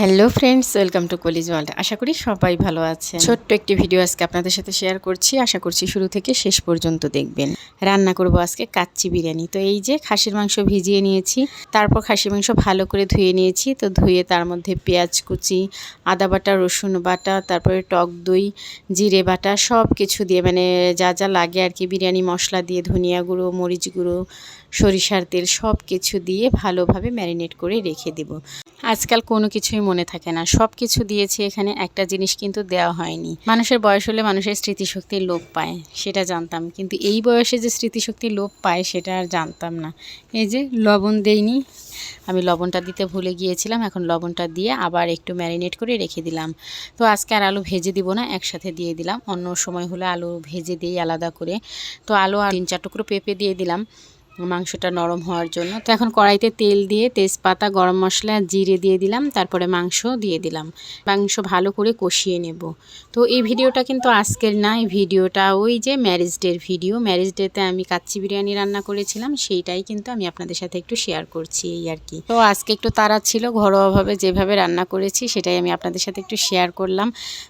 Hello friends welcome to college world আশা করি সবাই ভালো আছেন। ছোট্ট একটি ভিডিও আজকে আপনাদের সাথে শেয়ার করছি। আশা করছি শুরু থেকে শেষ পর্যন্ত দেখবেন। রান্না করব আজকে কাচ্চি বিরিয়ানি। তো এই যে খাসির মাংস ভিজিয়ে নিয়েছি তারপর খাসির মাংস ভালো করে ধুয়ে নিয়েছি। তো ধুয়ে তার মধ্যে পেঁয়াজ কুচি আদা বাটা রসুন বাটা তারপরে টক দই জিরে বাটা সব কিছু দিয়ে মানে যা যা লাগে আর কি বিরিয়ানি মশলা দিয়ে ধনিয়া গুঁড়ো মরিচ গুঁড়ো সরিষার তেল সব কিছু দিয়ে ভালোভাবে ম্যারিনেট করে রেখে দেব। আজকাল কোনো কিছুই মনে থাকে না। সব কিছু দিয়েছি এখানে, একটা জিনিস কিন্তু দেওয়া হয়নি। মানুষের বয়স হলে মানুষের স্মৃতিশক্তির লোপ পায়, সেটা জানতাম। কিন্তু এই বয়সে যে স্মৃতিশক্তির লোপ পায়, সেটা আর জানতাম না। এই যে লবণ দেইনি, আমি লবণটা দিতে ভুলে গিয়েছিলাম, এখন লবণটা দিয়ে আবার একটু ম্যারিনেট করে রেখে দিলাম। তো আজকে আর আলু ভেজে দিব না, একসাথে দিয়ে দিলাম। অন্য সময় হলে আলু ভেজে দিই আলাদা করে। তো আলু আর তিন চার টুকরো পেঁপে দিয়ে দিলাম। মাংসটা নরম হওয়ার জন্য। তো এখন কড়াইতে তেল দিয়ে তেজপাতা, গরম মশলা, জিরে দিয়ে দিলাম, তারপরে মাংস দিয়ে দিলাম। মাংস ভালো করে কষিয়ে নেব। তো এই ভিডিওটা কিন্তু আজকের না, এই ভিডিওটা ওই যে ম্যারেজ ডের ভিডিও। ম্যারেজ ডেতে আমি কাচ্চি বিরিয়ানি রান্না করেছিলাম, সেইটাই কিন্তু আমি আপনাদের সাথে একটু শেয়ার করছি এই আর কি। তো আজকে একটু তাড়া ছিল, ঘরোয়াভাবে যেভাবে রান্না করেছি সেটাই আমি আপনাদের সাথে একটু শেয়ার করলাম।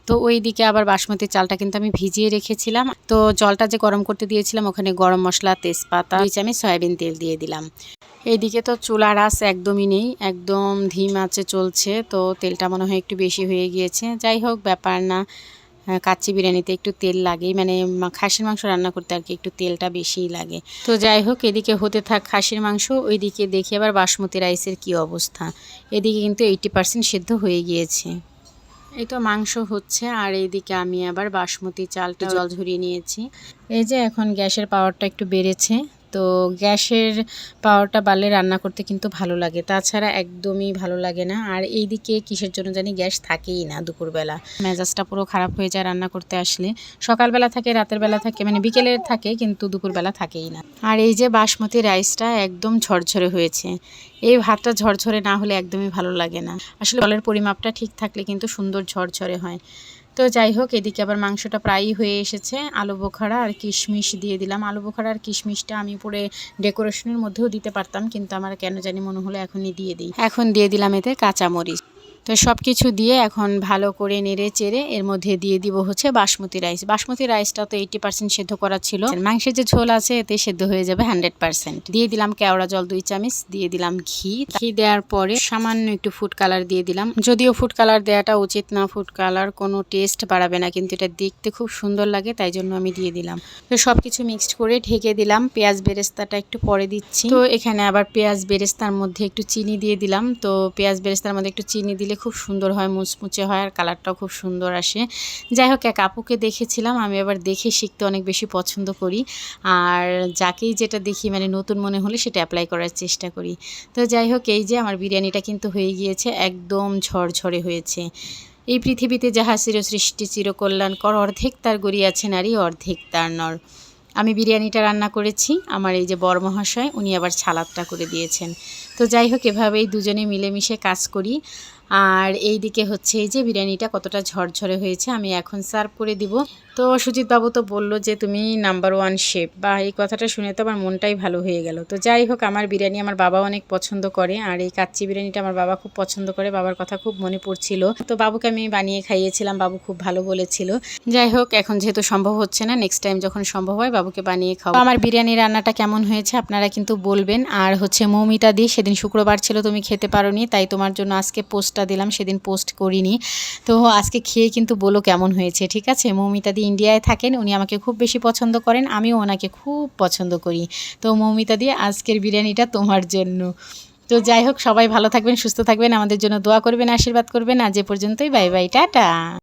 তো ওই দিকে আবার বাসমতি চালটা কিন্তু আমি ভিজিয়ে রেখেছিলাম। তো জলটা যে গরম করতে দিয়েছিলাম, ওখানে গরম মশলা, তেজপাতা, দুই চামচ সয়াবিন তেল দিয়ে দিলাম। এইদিকে তো চুলার আঁচ একদমই নেই একদম ধিম আঁচে চলছে তো তেলটা মনে হয় একটু বেশি হয়ে গিয়েছে। যাই হোক ব্যাপার না হ্যাঁ, কাচ্চি বিরিয়ানিতে একটু তেল লাগেই মানে খাসির মাংস রান্না করতে আর কি একটু তেলটা বেশিই লাগে। তো যাই হোক এদিকে হতে থাক খাসির মাংস ওইদিকে দেখি আবার বাসমতি রাইসের কি অবস্থা। এদিকে কিন্তু এইটি পার্সেন্ট সেদ্ধ হয়ে গিয়েছে। এই তো মাংস হচ্ছে আর এইদিকে আমি আবার বাসমতি চালটা জল ঝরিয়ে নিয়েছি। এই যে এখন গ্যাসের পাওয়ারটা একটু বেড়েছে। তো গ্যাসের পাওয়ারটা বাড়লে রান্না করতে কিন্তু ভালো লাগে। তাছাড়া একদমই ভালো লাগে না। আর এইদিকে কিসের জন্য জানি গ্যাস থাকেই না দুপুরবেলা। মেজাজটা পুরো খারাপ হয়ে যায় রান্না করতে আসলে। সকালবেলা থাকে, রাতের বেলা থাকে মানে বিকেলের থাকে, কিন্তু দুপুরবেলা থাকেই না। আর এই যে বাসমতি রাইসটা একদম ঝরঝরে হয়েছে। এই ভাতটা ঝরঝরে না হলে একদমই ভালো লাগে না। আসলে জলের পরিমাপটা ঠিক থাকলে কিন্তু সুন্দর ঝরঝরে হয়। তো যাই হোক, এদিকে আবার মাংসটা প্রায়ই হয়ে এসেছে। আলু বোখারা আর কিশমিশ দিয়ে দিলাম। আলু বোখারা আর কিশমিশটা আমি পরে ডেকোরেশনের মধ্যেও দিতে পারতাম, কিন্তু আমার কেন জানি মনে হলো এখনই দিয়ে দিই। এখন দিয়ে দিলাম এতে কাঁচামরিচ। তো সব কিছু দিয়ে এখন ভালো করে নেড়ে চেড়ে এর মধ্যে দিয়ে দিব হচ্ছে বাসমতি রাইস। বাসমতি রাইসটা তো এইটি পার্সেন্ট সেদ্ধ করা ছিল। মাংসের যে ঝোল আছে, এতে সেদ্ধ হয়ে যাবে হান্ড্রেড পার্সেন্ট দিয়ে দিলাম কেওড়া জল দুই চামচ, দিয়ে দিলাম ঘি। ঘি দেওয়ার পরে সামান্য একটু ফুড কালার দিয়ে দিলাম। যদিও ফুড কালার দেওয়াটা উচিত না ফুড কালার কোনো টেস্ট বাড়াবে না, কিন্তু এটা দেখতে খুব সুন্দর লাগে, তাই জন্য আমি দিয়ে দিলাম। তো সব কিছু মিক্সড করে ঢেকে দিলাম। পেঁয়াজ বেরেস্তাটা একটু পরে দিচ্ছি। তো এখানে আবার পেঁয়াজ বেরেস্তার মধ্যে একটু চিনি দিয়ে দিলাম। তো পেঁয়াজ বেরেস্তার মধ্যে একটু চিনি দিলে খুব সুন্দর হয়, মুচমুচে হয় আর কালারটাও খুব সুন্দর আসে। যাই হোক, এক আপুকে দেখেছিলাম, আমি আবার দেখে শিখতে অনেক বেশি পছন্দ করি। আর যাকেই যেটা দেখি মানে নতুন মনে হলে সেটা অ্যাপ্লাই করার চেষ্টা করি। তো যাই হোক, এই যে আমার বিরিয়ানিটা কিন্তু হয়ে গিয়েছে, একদম ঝরঝরে হয়েছে। এই পৃথিবীতে যাহা চির সৃষ্টি চিরকল্যাণকর, অর্ধেক তার গড়িয়াছে নারী, অর্ধেক তার নর। আমি বিরিয়ানিটা রান্না করেছি, আমার এই যে বর মহাশয়, উনি আবার ছালাদটা করে দিয়েছেন। তো যাই হোক, এভাবেই দুজনে মিলেমিশে কাজ করি। আর এই দিকে হচ্ছে এই যে বিরিয়ানিটা কতটা ঝরঝরে হয়েছে, আমি এখন সার্ভ করে দিব। তো সুজিত বাবু তো বলল যে তুমি নাম্বার ওয়ান শেপ বা এই কথাটা শুনে তো আমার মনটাই ভালো হয়ে গেল। তো যাই হোক, আমার বিরিয়ানি আমার বাবা অনেক পছন্দ করে, আর এই কাচ্চি বিরিয়ানিটা আমার বাবা খুব পছন্দ করে, বাবার কথা খুব মনে পড়ছিল। তো বাবুকে আমি বানিয়ে খাইয়েছিলাম, বাবু খুব ভালো বলেছিল। যাই হোক, এখন যেহেতু সম্ভব হচ্ছে না নেক্সট টাইম যখন সম্ভব হয় বাবুকে বানিয়ে খাওয়া আমার বিরিয়ানি রান্নাটা কেমন হয়েছে আপনারা কিন্তু বলবেন, আর হচ্ছে মৌমিতা দি, সেদিন শুক্রবার ছিল, তুমি খেতে পারোনি, তাই তোমার জন্য আজকে পোস্টটা দিলাম, সেদিন পোস্ট করিনি। তো আজকে খেয়ে কিন্তু বলো কেমন হয়েছে, ঠিক আছে? মৌমিতাদি ইন্ডিয়ায় থাকেন, উনি আমাকে খুব বেশি পছন্দ করেন, আমিও ওনাকে খুব পছন্দ করি। তো মৌমিতাদি আজকের বিরিয়ানিটা তোমার জন্য। তো যাই হোক, সবাই ভালো থাকবেন, সুস্থ থাকবেন, আমাদের জন্য দোয়া করবেন, আশীর্বাদ করবেন। আজ এ পর্যন্তই, বাই বাই, টাটা।